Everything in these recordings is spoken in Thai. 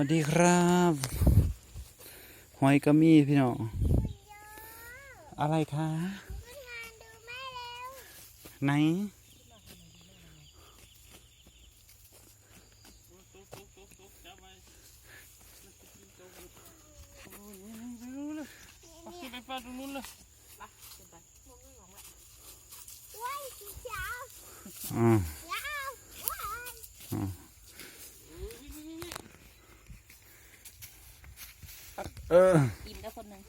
วัสดีครับ หอยกระมี่พี่น้อง อะไรคะไหนไปตรงนู้นเลยว้ายสีขียวอ่า ว้าวว้าย เออ อิ่มแล้วคนหนึ่ง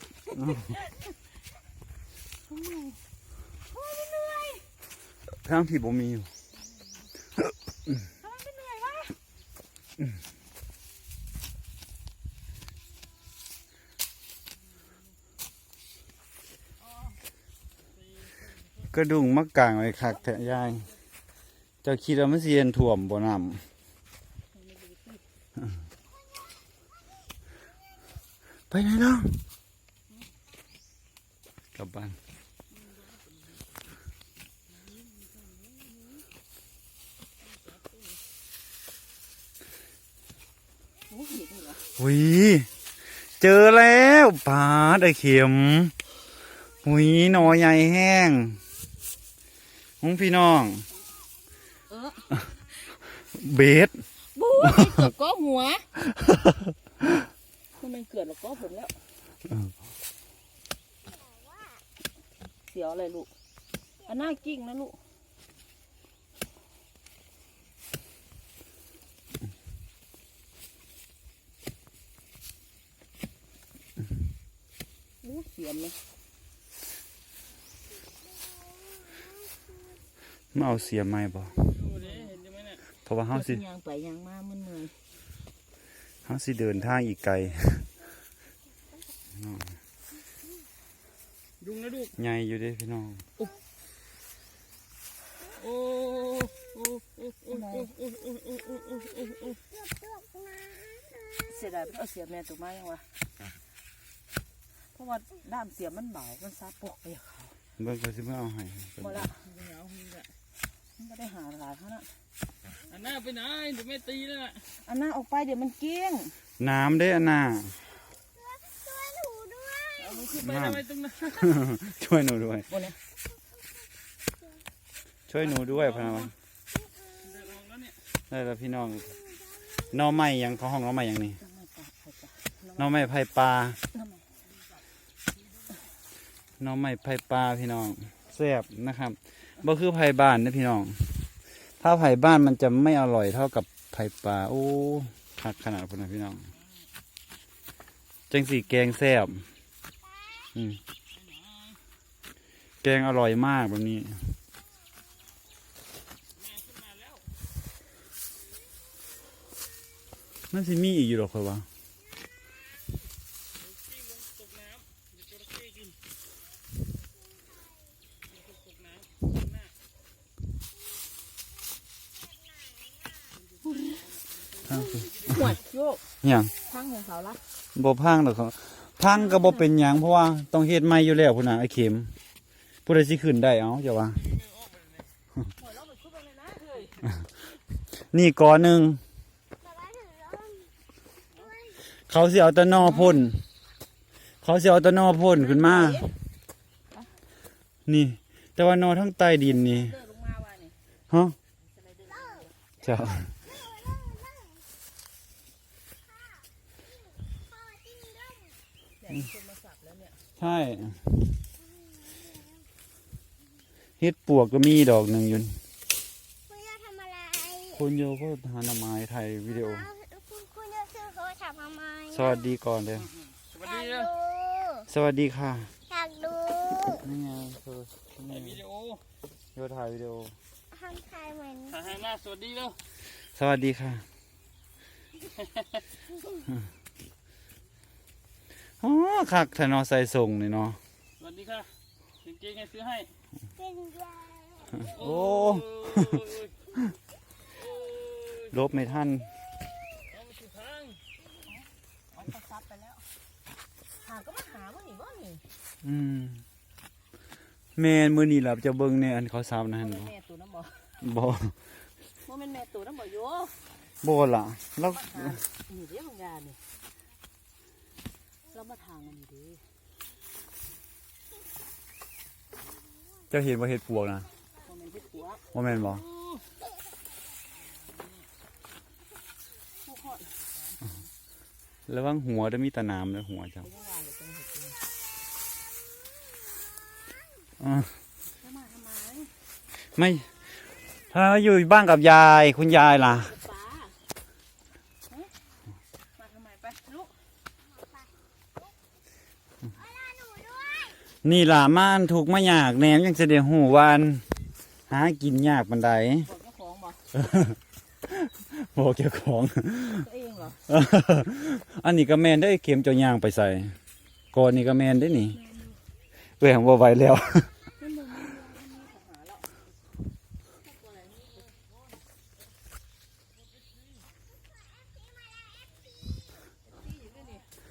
ทางที่ผมมีอยู่ทำไมเป็นเหนื่อยวะกระดุงมักางไว้คักแทะยายเจ้าคิดว่ามันเสียนถ่วมบ่นำไปไหนล่ะกลับบ้าน โอ้ยเห็นเหรอหุยเจอแล้วปลาได้เข็มหุยหนอใหญ่แห้งของพี่น้องเออเบสบู๊ยเกือบก็หัวมันเป็นเกิดแล้วก็ผมแล้วเสียวอะไรลูกอันหน้ากิ้งนะลูก อู้เสียมเลยมาเอาเสียไม้บ่ดูดิเห็นใช่ไหมเนี่ยเพราะว่าเฮาสิยางไปยางมามันเหนื่อยเฮาสิเดินทางอีกไกลยุงนะลูกใหญ่อยู่เด้พี่น้อง โอ้โอ้โอ้โอ้โอ้โอ้โอ้โอ้โอ้โอ้โอ้โอ้โอ้เกือบตกน้เสียดายเอาเสียมแม่ตัวไม้ยังวะ เพราะว่าด้ามเสียมมันเบามันซาปกไปกับเขาเบิ่งก็สิมาเอาให้หมดละเหงาหงอะมันไม่ได้หาหลายเขานะอันหน้าไปไหนเดี๋ยวแม่ตีแล้วน่ะอันหน้าออกไปเดี๋ยวมันเกี้ยง น้ำเด้ออันน่ะำช่วยหนูด้วยเอามือขึ้นไปทำไมตรงนั้นช่วยหนูด้วยบนนี้ช่วยหนูด้วยพะนะวะเดินออกแล้วเนี่ยได้แล้วพี่น้องหน่อไม้หยังเขาห้องหน่อไม้หยังนี่น้ำมันปลาไข่ปลาหน่อไม้ไผ่ปลา น้ำมันหน่อไม้ไผ่ปลาพี่น้องแซ่บนะครับบ่คือไผ่บ้านนะพี่น้อง ถ้าไผ่บ้านมันจะไม่อร่อยเท่ากับไผ่ปลาโอ้คักขนาดพนนะพี่น้อง จังสีแกงแซ่บอืมแกงอร่อยมากแบบนี้มันสิมีอีกอยู่หรอครับวะ กิ้งลงตกน้ำเดี๋ยวจระเข้กินตกน้ำหน้า ทางสิหวดโยกหยังทั้งของเขาละบ่พังดอกครับพังก็บ่เป็นหยังเพราะว่าต้องเฮ็ดใหม่อยู่แล้วพุ่นน่ะไอ้เข็มผู้ใดสิขึ้นได้เอ้าเจ้าว่าหอยเราไปชุบเลยนะเลยนี่ก่อหนึงแต่ว่าถือร่มเขาสิเอาแตะนอพ่น เขาสิเอาแตะนอพ่นขึ้นมา นี่ แต่ว่านอทั้งใต้ดินนี่เดินลงมาว่านี่ฮะสไลเดอร์เจ้า พ่อจิ้งร่ม เดี๋ยวคนมาสับแล้วเนี่ย ใช่เฮ็ดปวกก็มีดอกหนึ่งอยู่คุณจะทำอะไรคุณโยก็หาหน่อไม้ถ่ายวิดีโอ คุณคุณจะซื้อเขาทำทำไมสวัสดีก่อนเลย สวัสอยาดีกนะดูสวัสดีค่ะอยากดูนี่ไงเธอถ่ายนี่วิดีโอโยถ่ายวิดีโอทำทายเหมือนถ่ายให้หน้าสวัสดีแล้วสวัสดีค่ะ อ๋อคักแทนอใส่ส่งนี่เนาะสวัสดีค่ะจริงๆไงซื้อให้เป็นยาโอ้ยโอ้ยลบไม่ทันเอามาถูกทางมันเขาซับไปแล้ว หาก็มาหาว่านี่ว่านี่อืมแมนมือนี่หลับจะเบิ่งในอันเขาซ้ำนะฮันมันบ่แม่ตัวน้ำบ่บ่ว่ามันแม่ตัวน้ำบ่โยโบล่ะแล้วมาหานี่เด้บางยานี่ เรามาทางมันดีเจ้าเห็นว่าเห็ดปวกนะพอมันเฮ็ดหัวว่าแม่นบ่ผู้ข้อระวังหัวจะมีแตะนามเลยหัวเจ้าไม่ว่าเลยจังเฮ็ดจังอ่าแล้วมาทำไมไม่ถ้าอยู่บ้านกับยายคุณยายล่ะ ป้าฮะมาทำไมไปลูก นี่ล่ะม่านถูกมาอยากแหนมยังจะเดียวหูวานหากินยากบันไดบอกเจ้าของบอกบอกเจ้าของ ตัวเองเหรออันนี้ก็แมนได้เข็มเจ้ายางไปใส่ก่อนนี่ก็แมนได้นี่เว้ยของบ่ไหวแล้วนั่นมึงไม่ยอมให้มีปัญหาแล้ว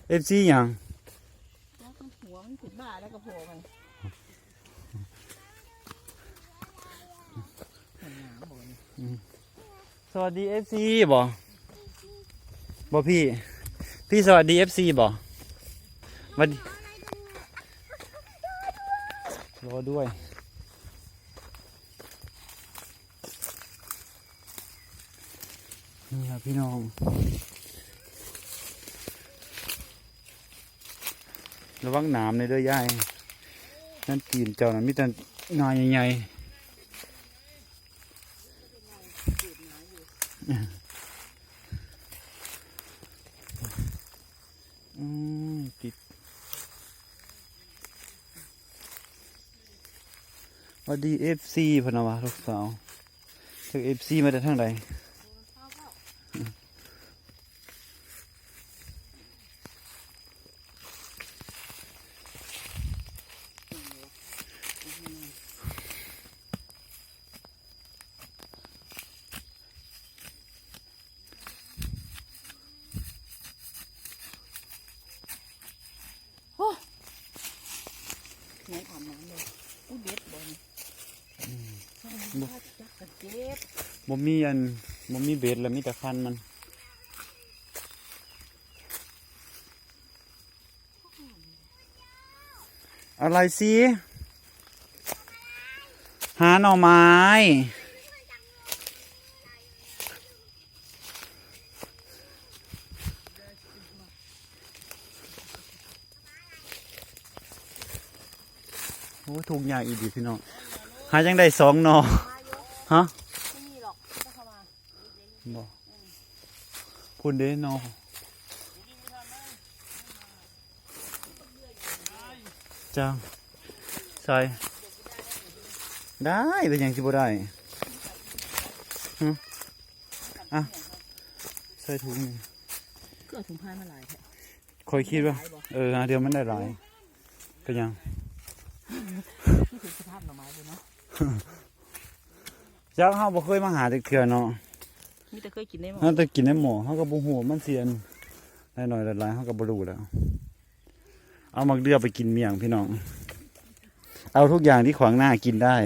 เอฟซีหยัง แล้วก็หัวมันผิดบ้าแล้วก็โผล่มันมันหนามบ่นี่ ส วัสดีเอฟซีบ่บ่พี่ พี่สวัสดีเอฟซีบ่สวัสดีรอด้วย นี่ครับพี่น้องระวังหนามในเด้อยายนั่นตีนเจ้านั่นมีแต่นายใหญ่ๆ อืมติดวัสดีเอฟซีพนวะลูกสาวจากเอฟซีมาจากทางไหนอาบน้ำเลยอู้เบ็ดบ่นี่จักกระเจ็ บ่มีอันบ่มีเบ็ดแล้วมีแต่คันมันอะไรสิหาหน่อไม้ โอ้ถูกอย่างอีดีพี่น้อง หาจังได้สองหน่อฮะ ไม่มีหรอกต้องเข้ามา บอกพูดเด้นอจังใส่ได้เป็นอย่างที่บ่ได้ฮะอะใส่ถุงนี่ก็เอาถุงผ้ามาหลายแท้คอยคิดว่าหลายบ่เออหาเดียวมันได้หลายเป็นหยังที่ถึงสภาพหน่อไม้เลยเนาะจักเฮาบ่เคยมาหาจักเทื่อเนาะ มีแต่เคยกินได้หมดเฮาแต่กินในหม้อเฮาก็บ่ฮู้ว่ามันเสียนหน่อยๆหลายๆเฮาก็บ่รู้แล้ว เอามักเดือไปกินเมี่ยงพี่น้อง เอาทุกอย่างที่ขวางหน้ากินได้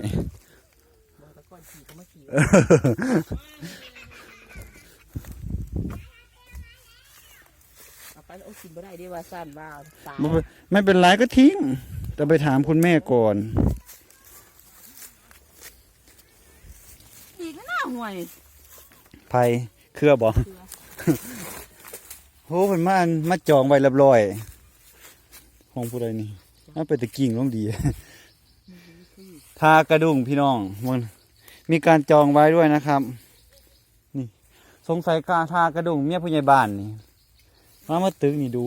บอกตะก้อนขี่ก็มาขี่เอาไปแล้วเอากินบ่ได้เดีว่าสั้นบ้าตายไม่เป็นไม่เป็นไรก็ทิ้ง แต่ไปถามคุณแม่ก่อนอีกหน้าห่วย ไผเครือบ่โหเป็นมาอันมาจองไว้เรียบร้อยของผู้ใดนี่น่าไปตะกิ่งลงดีทากระดุงพี่น้องมันมีการจองไว้ด้วยนะครับนี่สงสัยการทากระดุงเมียผู้ใหญ่บ้านนี่มามาตึกนี่ดู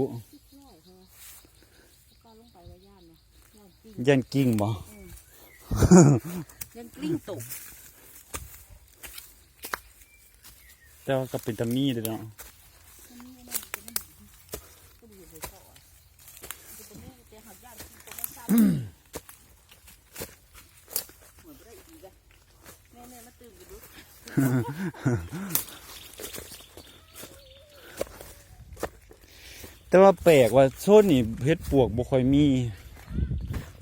ก็ลงไปว่าย่านเนาะย่านปิ้งยันกิ่งบ่ย่านกลิ้งตก แต่ว่าก็เป็นตามีเด้อเนาะก็ดีเลยเนแต่ว่านปิ้งตกมันสั้นเหมือะแต่ว่าแปลกว่าโซนนี่เฮ็ดปวกบ่ค่อยมี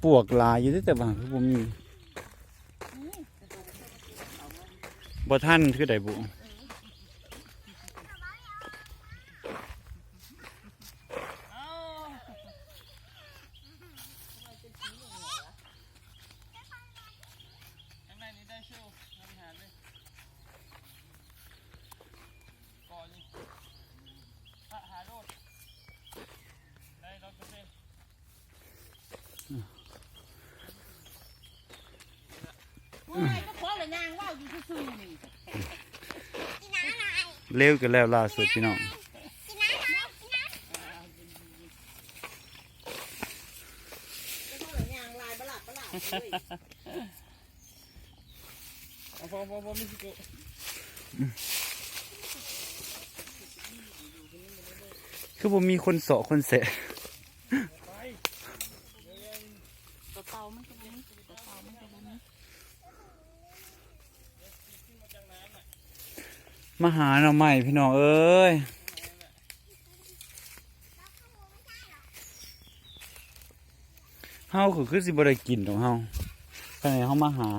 ปวกลายอยู่เด้อแต่บางคือบ่มีบ่ทันคือใดบุ โอ้ยก็ขอละยางว่าวอยู่ซื่อๆนี่ กินน้ำหน่อย เร็วกันแล้วล่าสุดพี่น้องกินน้ำหน่อยกินน้ก็ขอละยางลายประหลาดประหลาดเลยเอาพอพอพอมิซิโกะคือผมมีคนเสาะคนเสะ กระเป๋ามันก็บ่มีกระเป๋ามันก็บ่มี มาหาหน่อใหม่พี่น้องเอ้ยเฮาคือคือสิบ่ได้กินของเฮาแต่ไหนเฮามาหา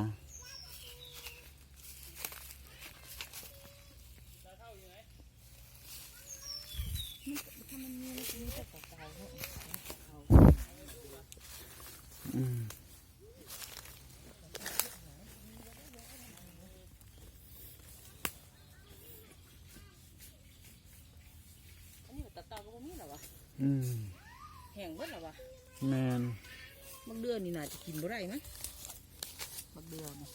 ตะเตาก็บ่มีหรอวะอืมแห้งเบิดหรอวะแมนบักเดือนนี่น่าจะกินบ่ได้มั้ยบักเดือนนี่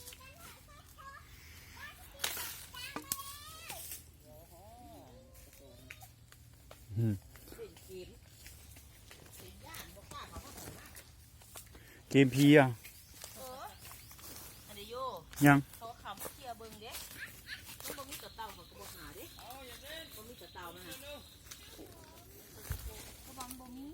อืมเป็นเกมเกมพีอะเอออันนี้โยยัง เขาคำเคลียร์เบิ่งเด้มันบ่มีกระเตาเขาก็บ่หาเด้บ่มีกระเตามันน่ะเขาบังบ่มี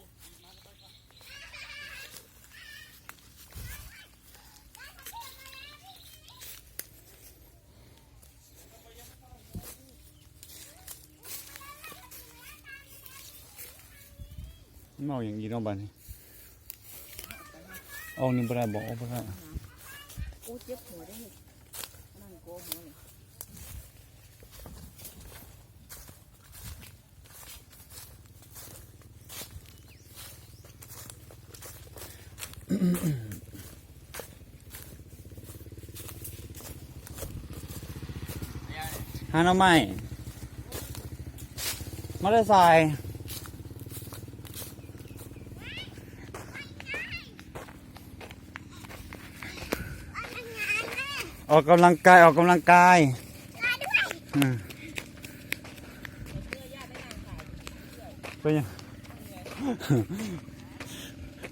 เมาอย่างนี้เน้องบ้านนี้เอานี่บ่ได้บอกเอาบ่ได้โอ้เจ็บหัวได้นี่นั่งโกหัวนี่หาหน่อใหม่มาได้ใส่ ออกกำลังกายออกกำลังกายอืมเป็นยัง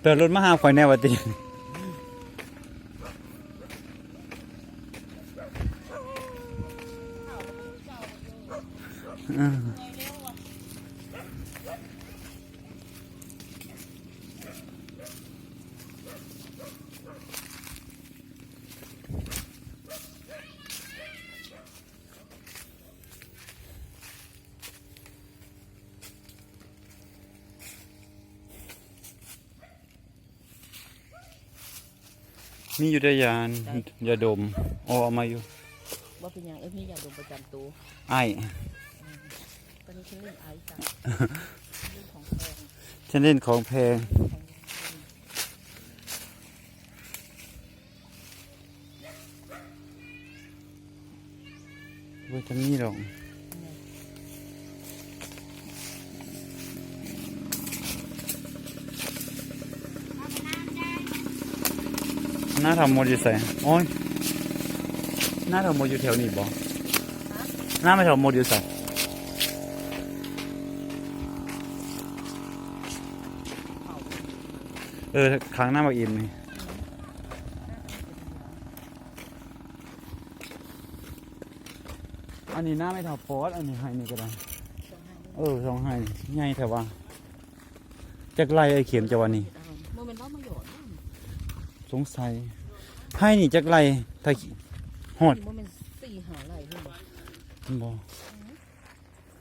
เติดรถมาหาข่อยแน่วะตีอืม มีอยู่ได้ยานยาดมเอาเอามาอยู่ว่าเป็นหยังเอ้ยพี่อยากดมประจำตัวไอ้ตอนนี้ฉันเล่นไอซ์จ้ะเรื่องของแพงฉันเล่นของแพงว่าจะมีหรอก หน้าทำโมดอยู่ใส่โอ้ยหน้าทำโมดอยู่แถวนี้บ่หน้าไม่ทำโมดอยู่ใส่เออค้างหน้ามาอิ่มนี่อันนี้หน้าไม่เท่าปอดอันนี้ให้นี่ก็ได้ เออสองให้ใหญ่แต่ว่าจากไรไอ้เข็มจะวันนี้ โมเมนต์เรามาหยอด สงสัยให้นี่จากไรถ้าหอดโมเมนต์สี่หาไรเพื่อนบ่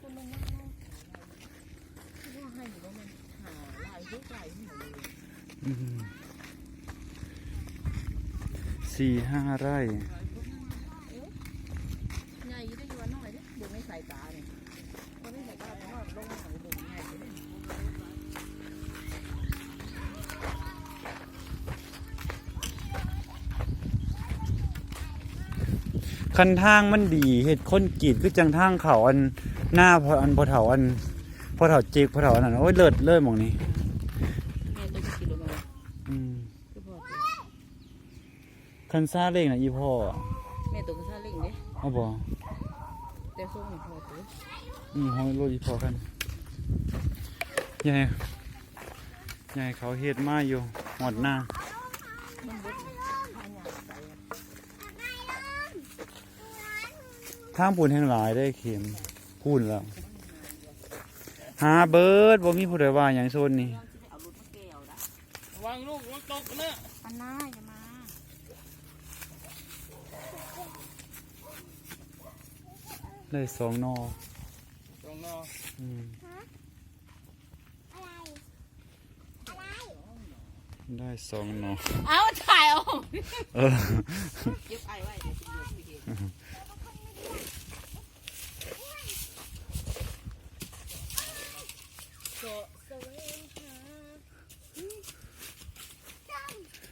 คนมันนั่งว่าให้อยู่ว่ามันหาลายเยอะลายที่หมดเลยอืมสี่ห้าไร่ คันทางมันดีเห็ดคนกรีดคือจังทางเขาอันหน้าพออันพอเถาอันพอเถาจิกพอเถาอันนั้นโอ้ยเลิศเลิศหมองนี้แม่ต้องกินลงมาอืมคือพอคันซาเล้งน่ะอีพ่อแม่ตัวก็ซาเล้งเด้เอาบ่แต่ส่งให้พ่อตัวอืมห้อยโลอีพ่อกันยายยายเขาเฮ็ดมาอยู่หอดหน้า มันบดพาหยาใส่ ทางปูนแห่งหลายได้เข็มพูนแล้ว หาเบิดบ่มีผู้ใดว่าหยังโซนนี่เอารถมาแก้วนะวางลูกวางตกนะอันน่าอย่ามาได้สองนอตรงนออืมอะไรอะไรได้สองนอเอาถ่ายเอาเออเก็บไอ้ไว้เดี๋ยวสิเดี๋ยวสิเห็น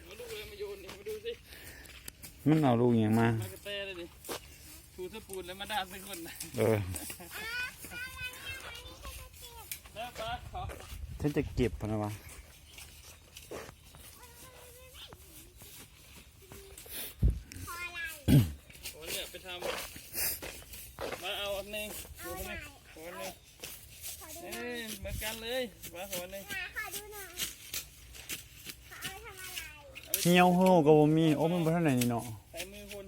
มาลูกเลยมาโยนดิมาดูสิ มันเอาลูกหยังมามากระเตเลยดิถูสปูนแล้วมาด่าเป็นคนนะเออแล้วปลาขอฉันจะเก็บพะนะวะโอ้เนี่ยไปทำมาเอาอันหนึงดูอันหนึงขออันหนึงขอดูเอ้หน่อยยเหมือนกันเลยมาขออันหนึงมาขอดูหน่อยขอเอาไปทำอะไร เหี่ยวโหก็บ่มีโอ้มันบ่ทันไหนนี่เนาะใส่มือคน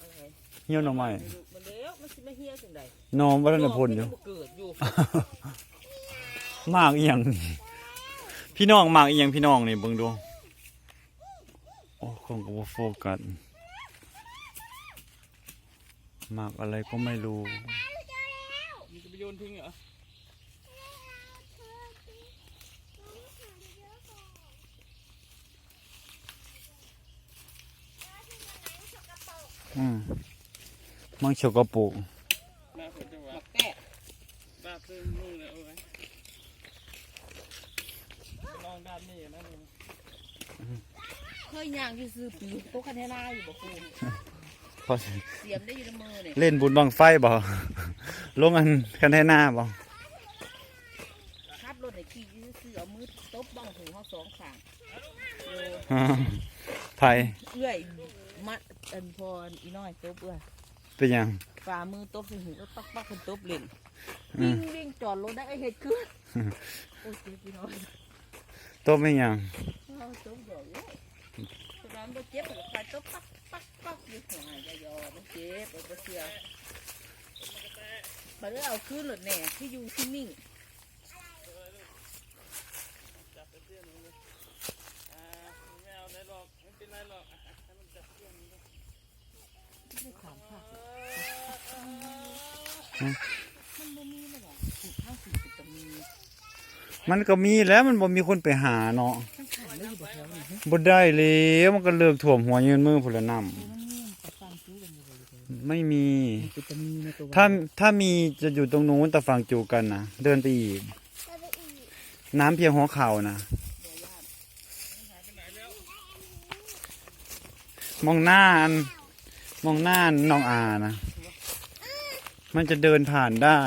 อะไรเหี่ยวหน่อไม้มันเล้วมันสิมาเฮียจังใดหนอมบ่ทันได้พ่นอยู่มันเกิดอยู่มากอีหยังนี่พี่น้องมากอีหยังพี่น้องนี่เบิ่งดูโอ้คงก็บ่โฟกัสมากอะไรก็ไม่รู้มันจะไปโยนทิ้งเหรอ อืมมังฉกกระปุกหน้าผมจะหวาบักแตะดาบซึ่งนู่นเลยเอาไว้ลองด้านนี้นะนี่เคยย่างอยู่ซื้อปีโต๊ะคันเทนาอยู่บ่คูพอเสียมได้อยู่ในมือนี่เล่นบุญบังไฟบ่ลงอันกันแท่หน้าบ่คัดรถให้ขี่อยู่ซื้อเอามือตบบ้องหูเฮาสองข้างโยไทยเอื้อยมัดอันพออีน้อยตบเอื้อยเป็นหยังฝ่ามือตบใส่หูก็ปักปักคนตบเล่นอืวิ่มงวิ่งจอดรถได้ไอ้เห็ดขึ้นโอ้ยเจ็บพี่น้อยต้มไม่หยังเอาตบดอกเลยสนามบ่เจ็บแต่คอยตบปักปักปักอยู่หัวจะยอมันเจ็บมันบ่เสียบัดนี้เอาขึ้นรถแหน่ที่อยู่ที่นิ่งอ่าไม่เอาได้หรอกไม่เป็นไรหรอกอะให้มันจับเครื่องนี้ ไม่ขามค่ะมันบ่มีเลยหรอถูกข้างถูกติดตะมีมันก็มีแล้วมันบ่มีคนไปหาเนาะข้งขามได้อยู่บ่แถวนี้ฮะบ่ได้แล้วมันก็เลิกท่วมหัวยืนมือพุ่นลน้ำมันมีประสานซื้อกันอยู่เลยไม่มีติดตะมีในตัวถ้าถ้ามีจะอยู่ตรงนู้นแต่ฝั่งจูกันนะเดินไปอีกเราไปอีกน้ำเพียงหัวเข่านะมองหน้าอัน มองหน้าน้องอานะ มันจะเดินผ่านได้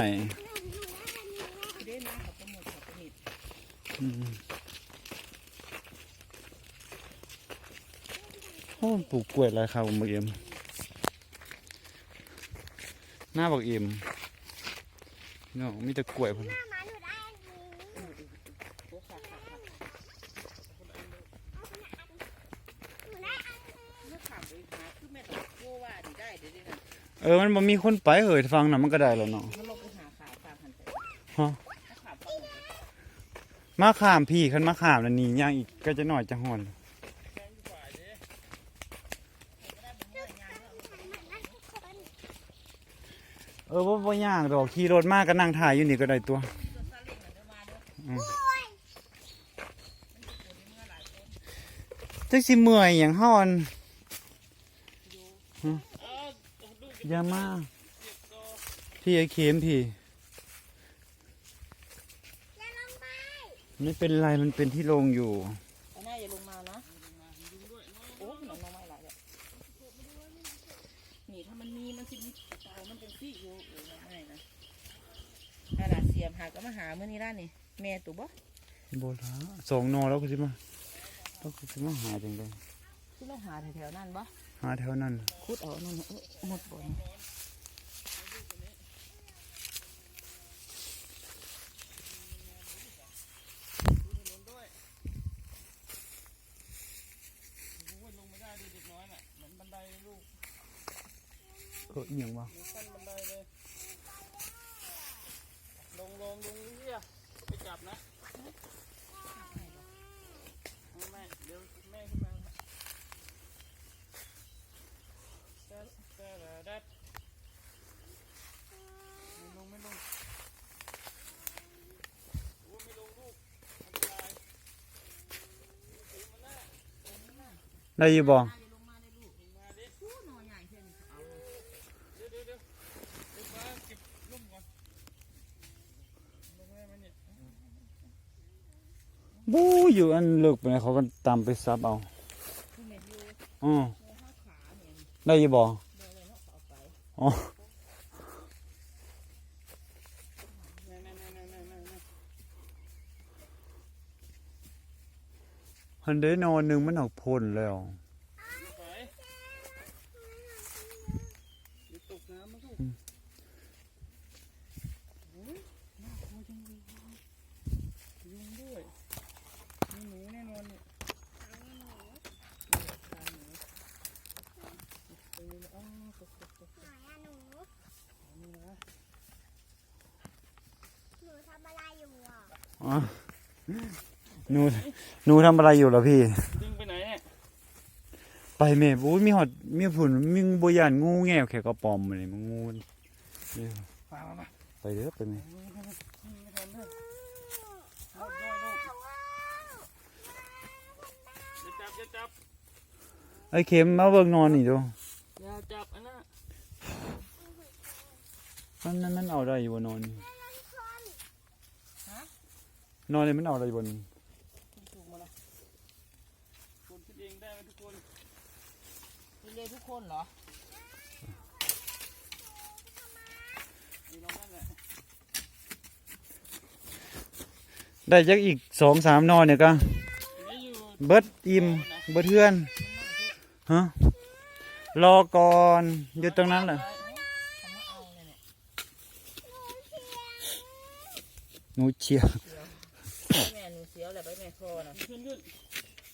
โอ้ปลูกกล้วยอะไรครับบักเอ็มหน้าบักเอ็มเนาะมีแต่กล้วยพุ่น หน้าหมาหนูได้อันนี้ ตัวขาดขาดขาด หนูได้อันนี้ เมื่อขามไปหาคือแม่ตะโกว่าดีได้เดี๋ยวนี้นะ เออมันบ่มีคนไปเหยฟังนะมันก็ได้แล้วเนาะมาขาขามหันไปฮะมาขามพี่คันมาขามแล้วนี่ย่างอีกก็จะหน่อยจะหอนเออว่าบ่ย่างดอกขี่รถมากก็นั่งถ่ายอยู่นี่ก็ได้ตัวจักสิเมื่อยอย่างฮ้อนฮะ อย่ามาพี่ไอ้เข็มพี่อย่าลงไปไม่เป็นไรมันเป็นที่ลงอยู่เอาหน้าอย่าลงมานะโอ้หนอนน้องไม้หลายเลยนี่ถ้ามันมีมันสิมีเตามันเป็นซี่อยู่เออน้องไม้นะถ้าหลาเสียมหาก็มาหาเมื่อนี้ได้นี่แม่ตัวบ่โบราณสองนอแล้วก็สิมาแล้วก็สิมาหาจังไดที่เราหาแถวๆนั่นบ่ หาแถวนั้นคุดเอานั่นน่ะเอ้ยหมดบ่น โอ้ยลงไม่ได้ดิเด็กน้อยน่ะเหมือนบันไดเลยลูก เออเอียงวะ เหมือนขั้นบันไดเลย ลงลงลงเฮียไปจับนะไม่ไม่เดี๋ยวแม่ขึ้นมาแต่ ดดไม่ลงไม่ลงโอ้ไม่ลงลูกอันตรายถึงมันน่ะได้อยี่บ่ลงมาดิอู้อใหญ่เท่านี้เอยเดี๋ยวเดี๋ยวเดี๋ยวเดี๋ยวมาเก็บลุ่มก่อนลงได้ไหมเนี่ยบูอยู่อันเลิกไปไหนเขาก็ตามไปซับเอาคือเม็ดอยู่อ๋อในห้าขาเนี่ยได้อยี่บ่ อ๋อฮันเดนอนหนึ่งมันออกพ่นแล้ว ไปเดี๋ยวตกน้ำมาลูกโอ้ยน่ากลัวจังเลยยุงด้วยมีหนูแน่นอนเนี่ย หางหนู ตายหนูตรงนี้นะอ้าวตกตกตก หายอะหนู นี่นะ หนูทำอะไรอยู่อะ อ๋อ หนูหนูทำอะไรอยู่ล่ะพี่ ดึงไปไหนเนี่ยไปแม่บู๊มีหอดมีผุนมีบยานงูแง่แค่กระปอมเลยมันงูมันนี่มามามาไปเด้อไปแม่ไม่ทันไม่ทันเลยเอาด้วยลูกอย่าจับอย่าจับไอ้เข็มมาเบิ่งนอนนี่ดูอย่าจับอันนั้นมันมันมันเอาได้อยู่บ่นอนนี่ทุกคนนอนนี่มันเอาได้บ่นี่ถูกมาละคนคิดเองได้ไหมทุกคน เรียนทุกคนเหรอมีน้องนั่นแหละได้จักอีกสองสามนอนเนี่ยก็ไม่อยู่เบิดอิ่มเบิดเทือนฮะรอก่อนอยู่ตรงนั้นแหละเขามาเอาเลยเนี่ยหนูเชียร์แม่หนูเสียวแหละไปแม่คอนะขึ้นขึ้น